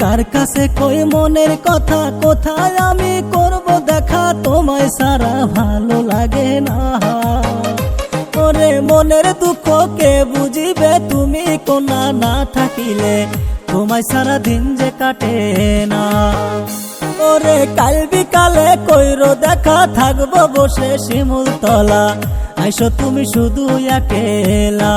কার কাছে কই মনের কথা, কোথায় আমি করব দেখা? তোমায় সারা ভালো লাগে না। ওরে মনের দুঃখ কে বুঝিবে তুমি কোনা না থাকিলে, তোমায় সারা দিন যে কাটে না। ওরে কাল বিকালে কইরো দেখা, থাকব বসে শিমুল তলা আইসো তুমি শুধু একেলা।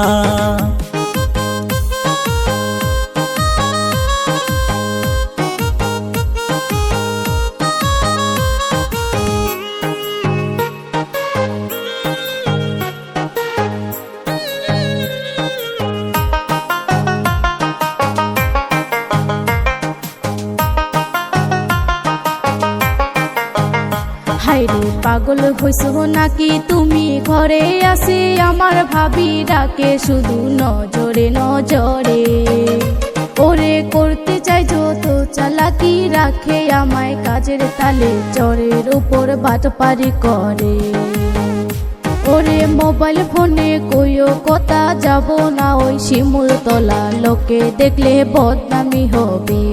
পাগল হইছো নাকি তুমি ঘরে আসি আমার ভাবি ডাকে শুধু নজরে নজরে। ওরে করতে চাই যত চালাকি রাখে, আমায় কাজের তালে চরের উপর বাট পারি করে। ওরে মোবাইল ফোনে কইও কথা, যাব না ওই শিমুল তলা লোকে দেখলে বদনামি হবে।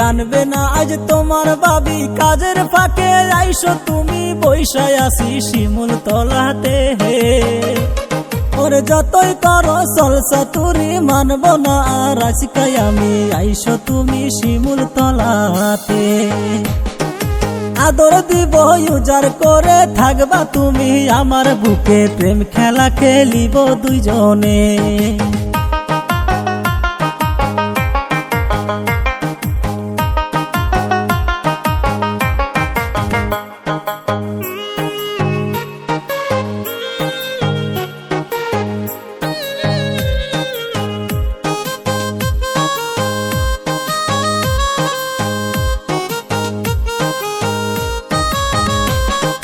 জানবে না, আজ তোমার বাবি কাজের ফাঁকে আইসো, তুমি বৈশায় আসি শিমুল তলাতে। হে ওরে যতই করো, সলসা তুরি মানব না, আর আজকাই আমি আইসো তুমি শিমুল তলাতে। আদর দিব ইউজার করে, থাকবা তুমি আমার বুকে, প্রেম খেলা খেলিব দুইজনে।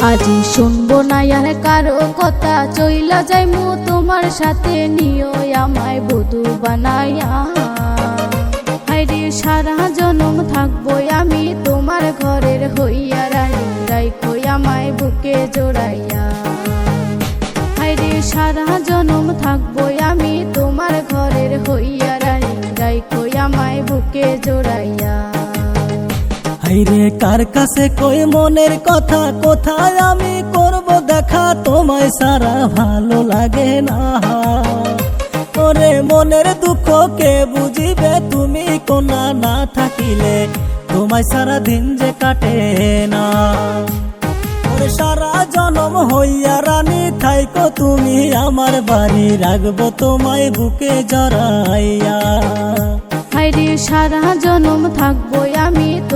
আজি শুনব না আর কারও কথা। চইলা যাইমু তোমার সাথে, নিও আমায় বধু বানাইয়া। হাইরে সারা জনম থাকব আমি তোমার ঘরের হইয়া, রানী রাইখো আমায় বুকে জোড়াইয়া। হাইরে সারা জনম থাকব আমি তোমার ঘরের হইয়া, রানী রাইখো আমায় বুকে জোড়াইয়া। হাইরে, কার কাছে কই মনের কথা? কোথায় আমি করব দেখা? তোমায় সারা ভালো লাগে না। ওরে, মনের দুঃখ কে বুঝিবে? তুমি কোনা না থাকিলে তোমায় সারা দিন যে কাটে না। ওরে, সারা জনম হইয়া রানী, থাইকো তুমি আমার বাড়ি। রাখব তোমায় বুকে জড়াইয়া। সারা জনম থাকব আমি তোমার